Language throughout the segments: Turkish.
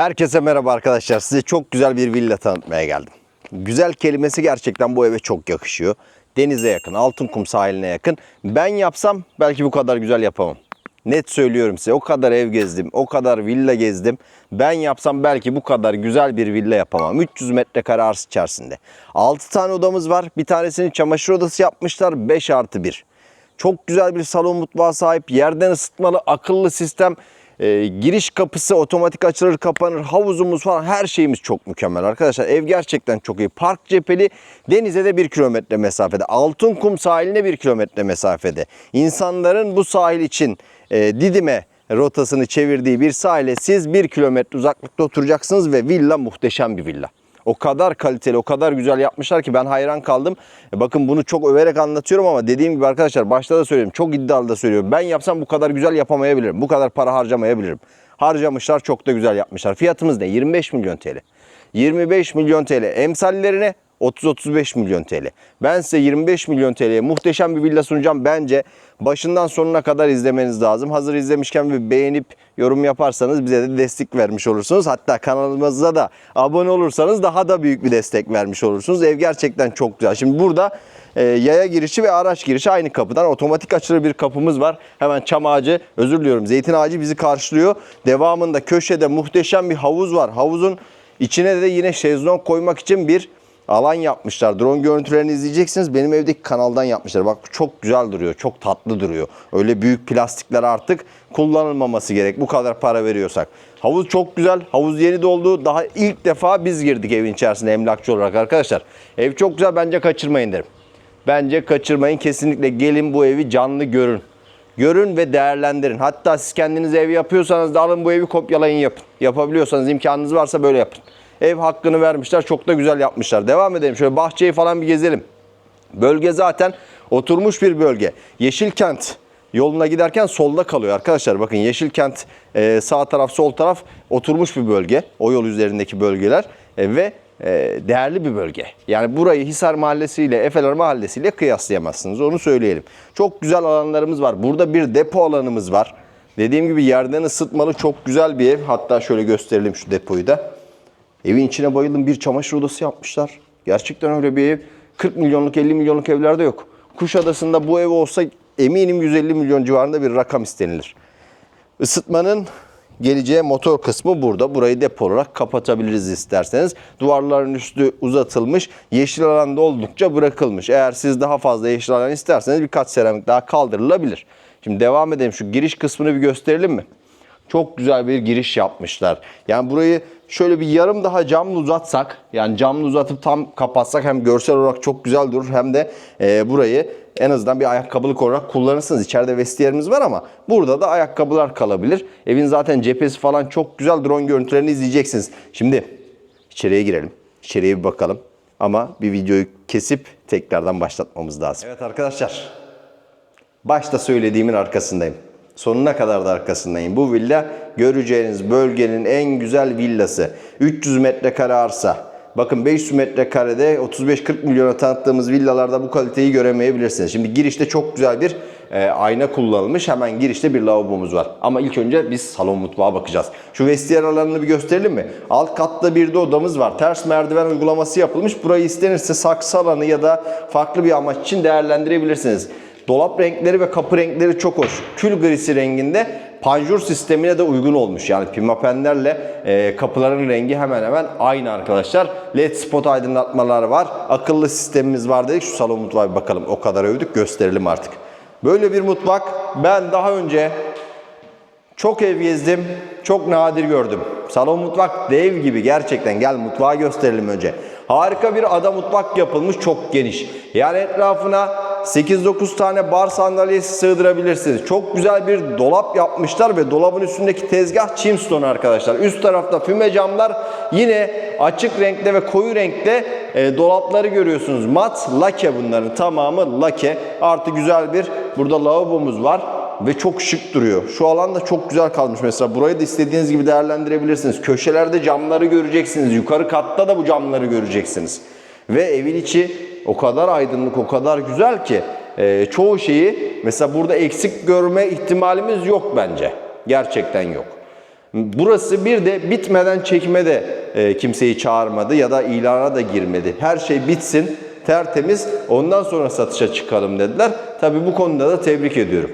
Herkese merhaba arkadaşlar. Size çok güzel bir villa tanıtmaya geldim. Güzel kelimesi gerçekten bu eve çok yakışıyor. Denize yakın, Altınkum sahiline yakın. Ben yapsam belki bu kadar güzel yapamam. Net söylüyorum size o kadar ev gezdim, o kadar villa gezdim. Ben yapsam belki bu kadar güzel bir villa yapamam. 300 metrekare arsa içerisinde. 6 tane odamız var. Bir tanesini çamaşır odası yapmışlar 5 artı 1. Çok güzel bir salon mutfağı sahip. Yerden ısıtmalı akıllı sistem. Ee, giriş kapısı otomatik açılır kapanır. Havuzumuz falan her şeyimiz çok mükemmel arkadaşlar. Ev gerçekten çok iyi. Park cepheli denize de 1 kilometre mesafede. Altınkum sahiline 1 kilometre mesafede. İnsanların bu sahil için e, Didim'e rotasını çevirdiği bir sahile siz 1 kilometre uzaklıkta oturacaksınız ve villa muhteşem bir villa. O kadar kaliteli, o kadar güzel yapmışlar ki ben hayran kaldım. E Bakın bunu çok överek anlatıyorum ama dediğim gibi arkadaşlar başta da söylüyorum. Çok iddialı da söylüyorum. Ben yapsam bu kadar güzel yapamayabilirim. Bu kadar para harcamayabilirim. Harcamışlar, çok da güzel yapmışlar. Fiyatımız ne? 25 milyon TL. 25 milyon TL. Emsallerine 30-35 milyon TL. Ben size 25 milyon TL'ye muhteşem bir villa sunacağım. Bence başından sonuna kadar izlemeniz lazım. Hazır izlemişken ve beğenip yorum yaparsanız bize de destek vermiş olursunuz. Hatta kanalımıza da abone olursanız daha da büyük bir destek vermiş olursunuz. Ev gerçekten çok güzel. Şimdi burada e, yaya girişi ve araç girişi aynı kapıdan otomatik açılır bir kapımız var. Hemen çam ağacı, özür diliyorum zeytin ağacı bizi karşılıyor. Devamında köşede muhteşem bir havuz var. Havuzun içine de yine şezlong koymak için bir alan yapmışlar. Drone görüntülerini izleyeceksiniz. Benim evdeki kanaldan yapmışlar. Bak çok güzel duruyor. Çok tatlı duruyor. Öyle büyük plastikler artık kullanılmaması gerek. Bu kadar para veriyorsak. Havuz çok güzel. Havuz yeni doldu. Daha ilk defa biz girdik evin içerisine emlakçı olarak arkadaşlar. Ev çok güzel. Bence kaçırmayın derim. Bence kaçırmayın. Kesinlikle gelin bu evi canlı görün. Görün ve değerlendirin. Hatta siz kendiniz ev yapıyorsanız da alın bu evi kopyalayın yapın. Yapabiliyorsanız imkanınız varsa böyle yapın. Ev hakkını vermişler. Çok da güzel yapmışlar. Devam edelim. Şöyle bahçeyi falan bir gezelim. Bölge zaten oturmuş bir bölge. Yeşilkent yoluna giderken solda kalıyor arkadaşlar. Bakın Yeşilkent e, sağ taraf sol taraf oturmuş bir bölge. O yol üzerindeki bölgeler E, ve e, değerli bir bölge. Yani burayı Hisar Mahallesi ile Efeler Mahallesi ile kıyaslayamazsınız. Onu söyleyelim. Çok güzel alanlarımız var. Burada bir depo alanımız var. Dediğim gibi yerden ısıtmalı çok güzel bir ev. Hatta şöyle gösterelim şu depoyu da. Evin içine bayıldım. Bir çamaşır odası yapmışlar. Gerçekten öyle bir ev. 40 milyonluk 50 milyonluk evlerde yok. Kuşadası'nda bu ev olsa eminim 150 milyon civarında bir rakam istenilir. Isıtmanın geleceği motor kısmı burada. Burayı depo olarak kapatabiliriz isterseniz. Duvarların üstü uzatılmış. Yeşil alanda oldukça bırakılmış. Eğer siz daha fazla yeşil alan isterseniz birkaç seramik daha kaldırılabilir. Şimdi devam edelim. Şu giriş kısmını bir gösterelim mi? Çok güzel bir giriş yapmışlar. Yani burayı şöyle bir yarım daha camlı uzatsak, yani camlı uzatıp tam kapatsak hem görsel olarak çok güzel durur hem de e, burayı en azından bir ayakkabılık olarak kullanırsınız. İçeride vestiyerimiz var ama burada da ayakkabılar kalabilir. Evin zaten cephesi falan çok güzel drone görüntülerini izleyeceksiniz. Şimdi içeriye girelim. İçeriye bir bakalım. Ama bir videoyu kesip tekrardan başlatmamız lazım. Evet arkadaşlar. Başta söylediğimin arkasındayım. Sonuna kadar da arkasındayım. Bu villa göreceğiniz bölgenin en güzel villası. 300 metrekare arsa. Bakın 500 metrekarede 35-40 milyona tanıttığımız villalarda bu kaliteyi göremeyebilirsiniz. Şimdi girişte çok güzel bir e, ayna kullanılmış. Hemen girişte bir lavabomuz var. Ama ilk önce biz salon mutfağa bakacağız. Şu vestiyer alanını bir gösterelim mi? Alt katta bir de odamız var. Ters merdiven uygulaması yapılmış. Burayı istenirse saksı alanı ya da farklı bir amaç için değerlendirebilirsiniz. Dolap renkleri ve kapı renkleri çok hoş. Kül grisi renginde panjur sistemine de uygun olmuş. Yani pimapenlerle e, kapıların rengi hemen hemen aynı arkadaşlar. LED spot aydınlatmalar var. Akıllı sistemimiz var dedik. Şu salon mutfağı bir bakalım. O kadar övdük gösterelim artık. Böyle bir mutfak ben daha önce çok ev gezdim, çok nadir gördüm. Salon mutfak dev gibi gerçekten. Gel mutfağı gösterelim önce. Harika bir ada mutfak yapılmış, çok geniş. Yani etrafına 8-9 tane bar sandalyesi sığdırabilirsiniz. Çok güzel bir dolap yapmışlar ve dolabın üstündeki tezgah Chimstone arkadaşlar. Üst tarafta füme camlar yine açık renkte ve koyu renkte e, dolapları görüyorsunuz. Mat, lake bunların tamamı lake. Artı güzel bir burada lavabomuz var ve çok şık duruyor. Şu alan da çok güzel kalmış mesela. Burayı da istediğiniz gibi değerlendirebilirsiniz. Köşelerde camları göreceksiniz. Yukarı katta da bu camları göreceksiniz. Ve evin içi o kadar aydınlık, o kadar güzel ki e, çoğu şeyi mesela burada eksik görme ihtimalimiz yok bence. Gerçekten yok. Burası bir de bitmeden çekime de e, kimseyi çağırmadı ya da ilana da girmedi. Her şey bitsin, tertemiz ondan sonra satışa çıkalım dediler. Tabii bu konuda da tebrik ediyorum.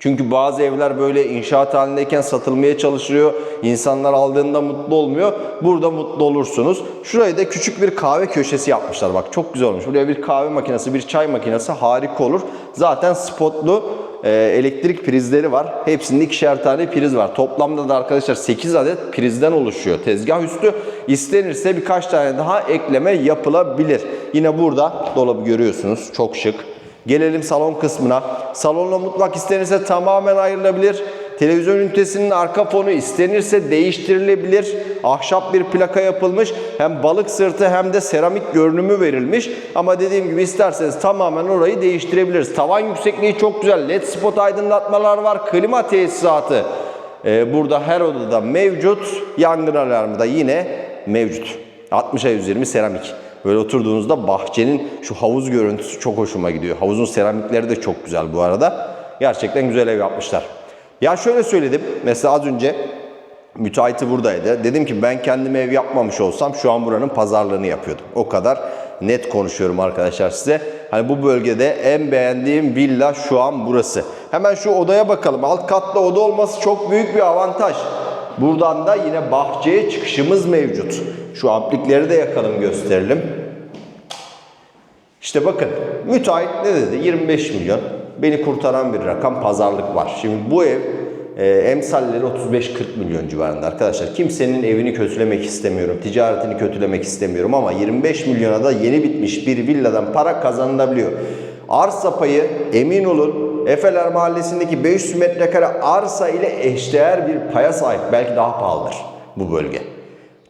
Çünkü bazı evler böyle inşaat halindeyken satılmaya çalışılıyor. İnsanlar aldığında mutlu olmuyor. Burada mutlu olursunuz. Şuraya da küçük bir kahve köşesi yapmışlar. Bak çok güzel olmuş. Buraya bir kahve makinesi, bir çay makinesi harika olur. Zaten spotlu e, elektrik prizleri var. Hepsinde ikişer tane priz var. Toplamda da arkadaşlar 8 adet prizden oluşuyor. Tezgah üstü istenirse birkaç tane daha ekleme yapılabilir. Yine burada dolabı görüyorsunuz. Çok şık. Gelelim salon kısmına. Salonla mutfak istenirse tamamen ayrılabilir. Televizyon ünitesinin arka fonu istenirse değiştirilebilir. Ahşap bir plaka yapılmış. Hem balık sırtı hem de seramik görünümü verilmiş. Ama dediğim gibi isterseniz tamamen orayı değiştirebiliriz. Tavan yüksekliği çok güzel. LED spot aydınlatmalar var. Klima tesisatı. Ee, burada her odada mevcut. Yangın alarmı da yine mevcut. 60'a 120 seramik. Böyle oturduğunuzda bahçenin şu havuz görüntüsü çok hoşuma gidiyor. Havuzun seramikleri de çok güzel bu arada. Gerçekten güzel ev yapmışlar. Ya şöyle söyledim. Mesela az önce müteahhiti buradaydı. Dedim ki ben kendim ev yapmamış olsam şu an buranın pazarlığını yapıyordum. O kadar net konuşuyorum arkadaşlar size. Hani bu bölgede en beğendiğim villa şu an burası. Hemen şu odaya bakalım. Alt katta oda olması çok büyük bir avantaj. Buradan da yine bahçeye çıkışımız mevcut. Şu aplikleri de yakalım gösterelim. İşte bakın müteahhit ne dedi? 25 milyon. Beni kurtaran bir rakam pazarlık var. Şimdi bu ev e, emsalleri 35-40 milyon civarında arkadaşlar. Kimsenin evini kötülemek istemiyorum. Ticaretini kötülemek istemiyorum ama 25 milyona da yeni bitmiş bir villadan para kazanılabiliyor. Arsa payı emin olun Efeler Mahallesi'ndeki 500 metrekare arsa ile eşdeğer bir paya sahip. Belki daha pahalıdır bu bölge.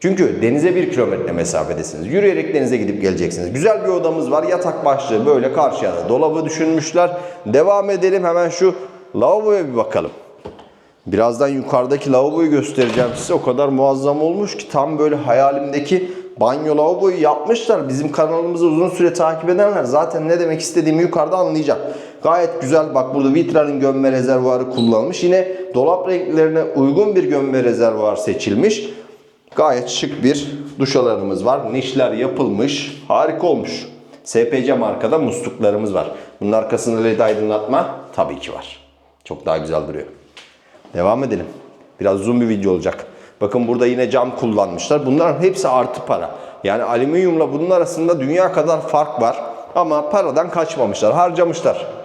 Çünkü denize bir kilometre mesafedesiniz. Yürüyerek denize gidip geleceksiniz. Güzel bir odamız var. Yatak başlığı böyle karşıya da dolabı düşünmüşler. Devam edelim hemen şu lavaboya bir bakalım. Birazdan yukarıdaki lavaboyu göstereceğim size. O kadar muazzam olmuş ki tam böyle hayalimdeki banyo lavaboyu yapmışlar. Bizim kanalımızı uzun süre takip edenler zaten ne demek istediğimi yukarıda anlayacak. Gayet güzel. Bak burada Vitra'nın gömme rezervuarı kullanılmış. Yine dolap renklerine uygun bir gömme rezervuar seçilmiş. Gayet şık bir duş alanımız var. Nişler yapılmış. Harika olmuş. SPC markada musluklarımız var. Bunun arkasında led aydınlatma tabii ki var. Çok daha güzel duruyor. Devam edelim. Biraz zoom bir video olacak. Bakın burada yine cam kullanmışlar. Bunların hepsi artı para. Yani alüminyumla bunun arasında dünya kadar fark var. Ama paradan kaçmamışlar, harcamışlar.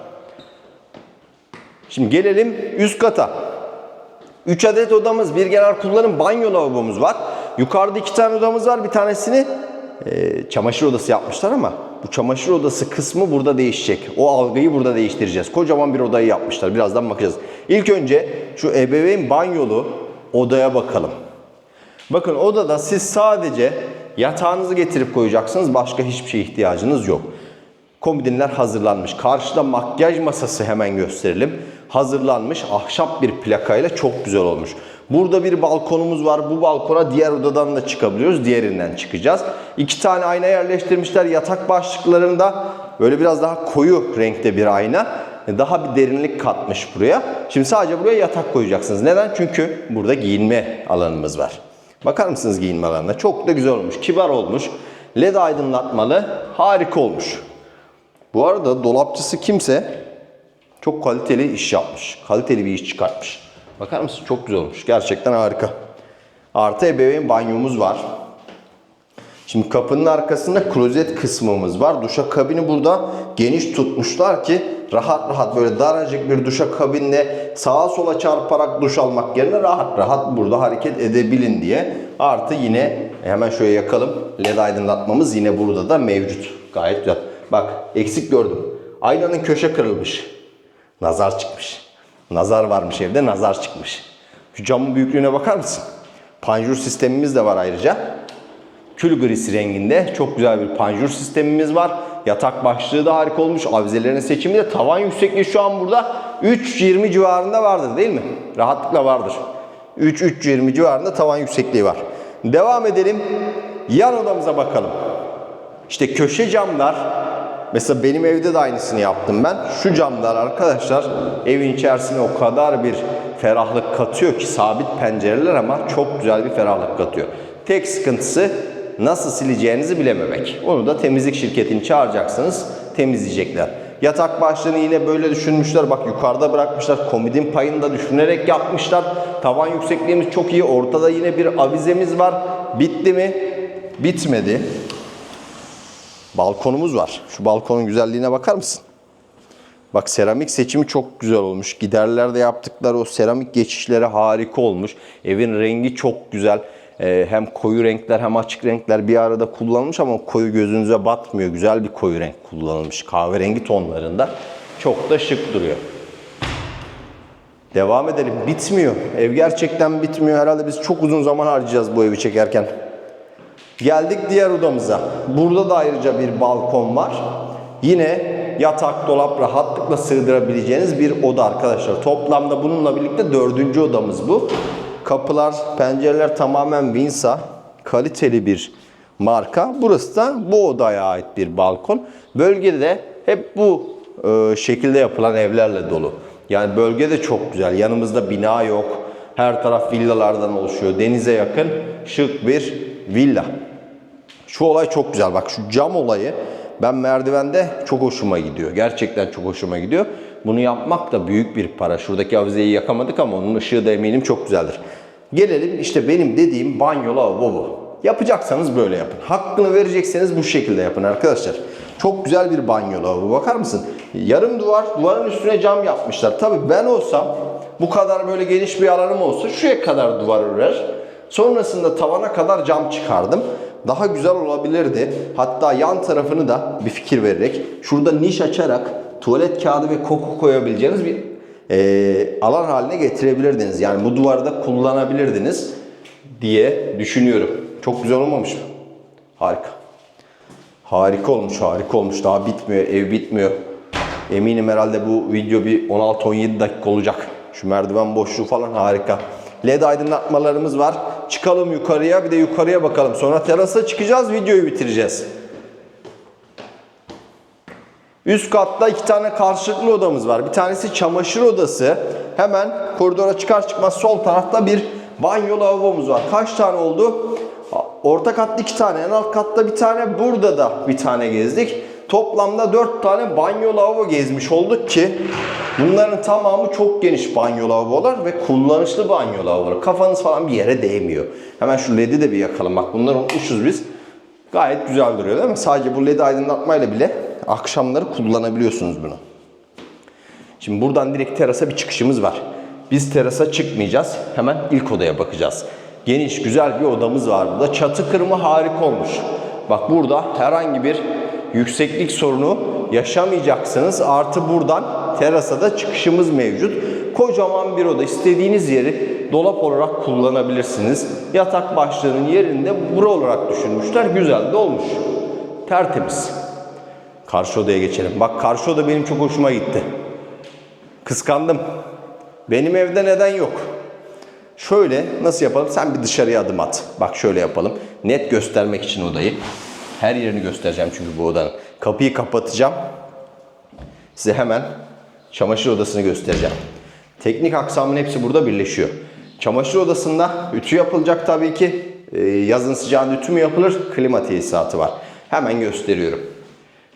Şimdi gelelim üst kata. 3 adet odamız, bir genel kullanım banyo lavabomuz var. Yukarıda iki tane odamız var. Bir tanesini e, çamaşır odası yapmışlar ama bu çamaşır odası kısmı burada değişecek. O algıyı burada değiştireceğiz. Kocaman bir odayı yapmışlar. Birazdan bakacağız. İlk önce şu ebeveyn banyolu odaya bakalım. Bakın odada siz sadece yatağınızı getirip koyacaksınız. Başka hiçbir şeye ihtiyacınız yok. Komodinler hazırlanmış. Karşıda makyaj masası hemen gösterelim. Hazırlanmış ahşap bir plakayla çok güzel olmuş. Burada bir balkonumuz var. Bu balkona diğer odadan da çıkabiliyoruz. Diğerinden çıkacağız. İki tane ayna yerleştirmişler. Yatak başlıklarında böyle biraz daha koyu renkte bir ayna. Daha bir derinlik katmış buraya. Şimdi sadece buraya yatak koyacaksınız. Neden? Çünkü burada giyinme alanımız var. Bakar mısınız giyinme alanına? Çok da güzel olmuş. Kibar olmuş. LED aydınlatmalı. Harika olmuş. Bu arada dolapçısı kimse çok kaliteli iş yapmış. Kaliteli bir iş çıkartmış. Bakar mısın? Çok güzel olmuş. Gerçekten harika. Artı ebeveyn banyomuz var. Şimdi kapının arkasında klozet kısmımız var. Duşa kabini burada geniş tutmuşlar ki rahat rahat böyle daracık bir duşa kabinle sağa sola çarparak duş almak yerine rahat rahat burada hareket edebilin diye. Artı yine hemen şöyle yakalım. LED aydınlatmamız yine burada da mevcut. Gayet güzel. Bak eksik gördüm. Aynanın köşe kırılmış. Nazar çıkmış. Nazar varmış evde nazar çıkmış. Şu camın büyüklüğüne bakar mısın? Panjur sistemimiz de var ayrıca. Kül grisi renginde çok güzel bir panjur sistemimiz var. Yatak başlığı da harika olmuş. Avizelerin seçimi de tavan yüksekliği şu an burada 3.20 civarında vardır değil mi? Rahatlıkla vardır. 3-3.20 civarında tavan yüksekliği var. Devam edelim. Yan odamıza bakalım. İşte köşe camlar Mesela benim evde de aynısını yaptım ben. Şu camlar arkadaşlar evin içerisine o kadar bir ferahlık katıyor ki sabit pencereler ama çok güzel bir ferahlık katıyor. Tek sıkıntısı nasıl sileceğinizi bilememek. Onu da temizlik şirketini çağıracaksınız, temizleyecekler. Yatak başlığını yine böyle düşünmüşler. Bak yukarıda bırakmışlar. Komodin payını da düşünerek yapmışlar. Tavan yüksekliğimiz çok iyi. Ortada yine bir avizemiz var. Bitti mi? Bitmedi. Balkonumuz var. Şu balkonun güzelliğine bakar mısın? Bak seramik seçimi çok güzel olmuş. Giderlerde yaptıkları o seramik geçişleri harika olmuş. Evin rengi çok güzel. Ee, hem koyu renkler hem açık renkler bir arada kullanılmış ama koyu gözünüze batmıyor. Güzel bir koyu renk kullanılmış. Kahverengi tonlarında. Çok da şık duruyor. Devam edelim. Bitmiyor. Ev gerçekten bitmiyor. Herhalde biz çok uzun zaman harcayacağız bu evi çekerken. Geldik diğer odamıza. Burada da ayrıca bir balkon var. Yine yatak, dolap rahatlıkla sığdırabileceğiniz bir oda arkadaşlar. Toplamda bununla birlikte dördüncü odamız bu. Kapılar, pencereler tamamen Vinsa. Kaliteli bir marka. Burası da bu odaya ait bir balkon. Bölgede de hep bu e, şekilde yapılan evlerle dolu. Yani bölge de çok güzel. Yanımızda bina yok. Her taraf villalardan oluşuyor. Denize yakın şık bir villa. Şu olay çok güzel. Bak şu cam olayı ben merdivende çok hoşuma gidiyor. Gerçekten çok hoşuma gidiyor. Bunu yapmak da büyük bir para. Şuradaki avizeyi yakamadık ama onun ışığı da eminim çok güzeldir. Gelelim işte benim dediğim banyo lavabo bu. Yapacaksanız böyle yapın. Hakkını verecekseniz bu şekilde yapın arkadaşlar. Çok güzel bir banyo lavabo. Bakar mısın? Yarım duvar, duvarın üstüne cam yapmışlar. Tabii ben olsam bu kadar böyle geniş bir alanım olsa şuraya kadar duvar örer. Sonrasında tavana kadar cam çıkardım. Daha güzel olabilirdi. Hatta yan tarafını da bir fikir vererek şurada niş açarak tuvalet kağıdı ve koku koyabileceğiniz bir eee, alan haline getirebilirdiniz. Yani bu duvarı da kullanabilirdiniz diye düşünüyorum. Çok güzel olmamış mı? Harika. Harika olmuş, harika olmuş. Daha bitmiyor, ev bitmiyor. Eminim herhalde bu video bir 16-17 dakika olacak. Şu merdiven boşluğu falan harika. LED aydınlatmalarımız var. Çıkalım yukarıya, bir de yukarıya bakalım. Sonra terasa çıkacağız, videoyu bitireceğiz. Üst katta iki tane karşılıklı odamız var. Bir tanesi çamaşır odası. Hemen koridora çıkar çıkmaz sol tarafta bir banyo lavabomuz var. Kaç tane oldu? Orta katta iki tane, en alt katta bir tane, burada da bir tane gezdik. Toplamda dört tane banyo lavabo gezmiş olduk ki bunların tamamı çok geniş banyo lavabolar ve kullanışlı banyo lavabolar. Kafanız falan bir yere değmiyor. Hemen şu led'i de bir yakalım. Bak bunları unutmuşuz biz. Gayet güzel duruyor değil mi? Sadece bu led aydınlatmayla bile akşamları kullanabiliyorsunuz bunu. Şimdi buradan direkt terasa bir çıkışımız var. Biz terasa çıkmayacağız. Hemen ilk odaya bakacağız. Geniş, güzel bir odamız var burada. Çatı kırımı harika olmuş. Bak burada herhangi bir yükseklik sorunu yaşamayacaksınız. Artı buradan terasa da çıkışımız mevcut. Kocaman bir oda. İstediğiniz yeri dolap olarak kullanabilirsiniz. Yatak başlığının yerinde bura olarak düşünmüşler. Güzel de olmuş. Tertemiz. Karşı odaya geçelim. Bak karşı oda benim çok hoşuma gitti. Kıskandım. Benim evde neden yok? Şöyle nasıl yapalım? Sen bir dışarıya adım at. Bak şöyle yapalım. Net göstermek için odayı. Her yerini göstereceğim çünkü bu odanın. Kapıyı kapatacağım. Size hemen çamaşır odasını göstereceğim. Teknik aksamın hepsi burada birleşiyor. Çamaşır odasında ütü yapılacak tabii ki. Ee, yazın sıcağında ütü mü yapılır? Klima tesisatı var. Hemen gösteriyorum.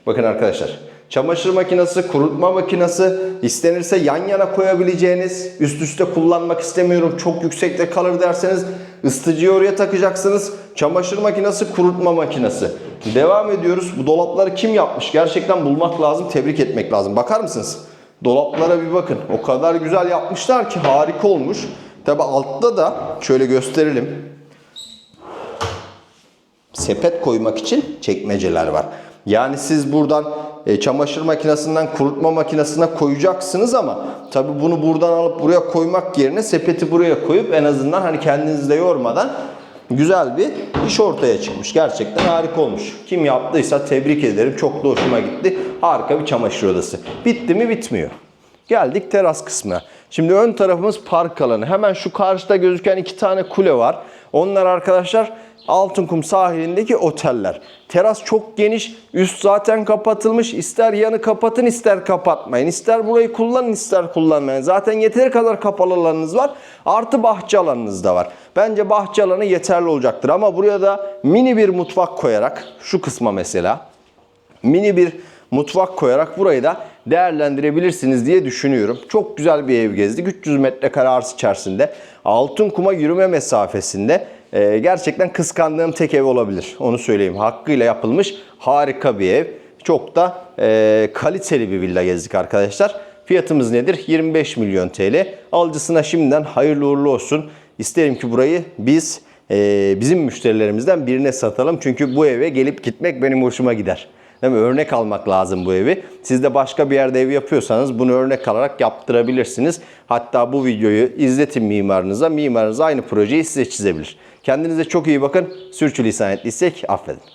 Bakın arkadaşlar. Çamaşır makinesi, kurutma makinesi istenirse yan yana koyabileceğiniz, üst üste kullanmak istemiyorum çok yüksekte kalır derseniz ısıtıcıyı oraya takacaksınız. Çamaşır makinesi, kurutma makinesi. Devam ediyoruz. Bu dolapları kim yapmış? Gerçekten bulmak lazım, tebrik etmek lazım. Bakar mısınız? Dolaplara bir bakın. O kadar güzel yapmışlar ki harika olmuş. Tabi altta da şöyle gösterelim sepet koymak için çekmeceler var. Yani siz buradan e, çamaşır makinesinden kurutma makinesine koyacaksınız ama tabi bunu buradan alıp buraya koymak yerine sepeti buraya koyup en azından hani kendinizi de yormadan güzel bir iş ortaya çıkmış. Gerçekten harika olmuş. Kim yaptıysa tebrik ederim. Çok da hoşuma gitti. Harika bir çamaşır odası. Bitti mi bitmiyor. Geldik teras kısmına. Şimdi ön tarafımız park alanı. Hemen şu karşıda gözüken iki tane kule var. Onlar arkadaşlar Altınkum sahilindeki oteller. Teras çok geniş. Üst zaten kapatılmış. İster yanı kapatın ister kapatmayın. İster burayı kullanın ister kullanmayın. Zaten yeteri kadar kapalı alanınız var. Artı bahçe alanınız da var. Bence bahçe alanı yeterli olacaktır. Ama buraya da mini bir mutfak koyarak şu kısma mesela mini bir mutfak koyarak burayı da değerlendirebilirsiniz diye düşünüyorum. Çok güzel bir ev gezdik. 300 metrekare arsa içerisinde. Altın kuma yürüme mesafesinde. Ee, gerçekten kıskandığım tek ev olabilir. Onu söyleyeyim. Hakkıyla yapılmış harika bir ev. Çok da e, kaliteli bir villa gezdik arkadaşlar. Fiyatımız nedir? 25 milyon TL. Alıcısına şimdiden hayırlı uğurlu olsun. İsterim ki burayı biz e, bizim müşterilerimizden birine satalım. Çünkü bu eve gelip gitmek benim hoşuma gider. Değil mi? Örnek almak lazım bu evi. Siz de başka bir yerde ev yapıyorsanız bunu örnek alarak yaptırabilirsiniz. Hatta bu videoyu izletin mimarınıza. Mimarınız aynı projeyi size çizebilir. Kendinize çok iyi bakın. Sürçülisan ettiysek affedin.